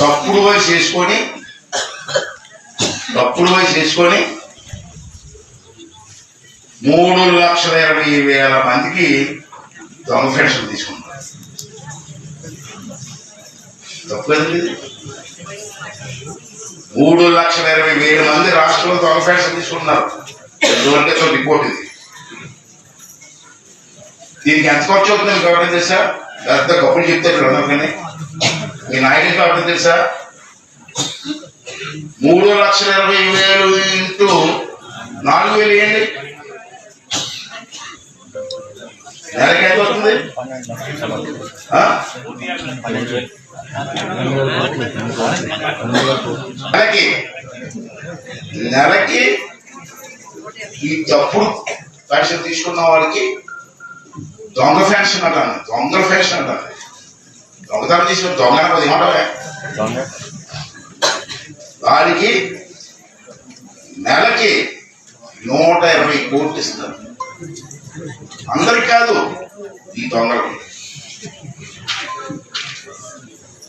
తప్పుడు వయసు చేసుకొని తప్పుడు వయసు చేసుకొని మూడు లక్షల ఇరవై వేల మందికి దొంగ పెన్షన్ తీసుకున్నారు మూడు లక్షల ఇరవై వేల మంది రాష్ట్రంలో దొంగ పెన్షన్ తీసుకున్నారు రిపోర్ట్ ఇది. దీనికి ఎంత ఖర్చు అవుతుంది మీకు ఎవరైనా తెలుసా? పెద్ద కప్పులు చెప్తారు అందరూ కానీ. మీ నాయకుడికి ఎవరైనా తెలుసా? మూడు లక్షల ఇరవై వేలు ఇంటూ నాలుగు వేలు వేయండి నెలకి ఎంత అవుతుంది? నెలకి. నెలకి ఈ తప్పుడు పరిస్థితి తీసుకున్న వాళ్ళకి దొంగ పెన్షన్ అంటాను దొంగ పెన్షన్ అంటాను దొంగతనం తీసుకున్న దొంగ అనేది ఏమంటావే వారికి నెలకి నూట ఇరవై కోట్లు ఇస్తారు. అందరికి కాదు ఈ దొంగలకి.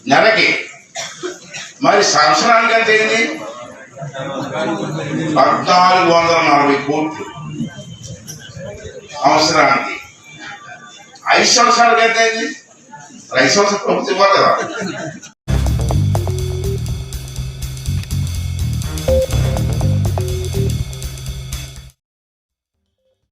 నెలకి మరి సంవత్సరానికి అంటే ఏంటి పద్నాలుగు వందల నలభై కోట్లు. సంవత్సరానికి. రైస్ సంవత్సరాలకి ఎంత అయింది ఐదు సంవత్సరాలు ప్రభుత్వం ఇవ్వాలి? కదా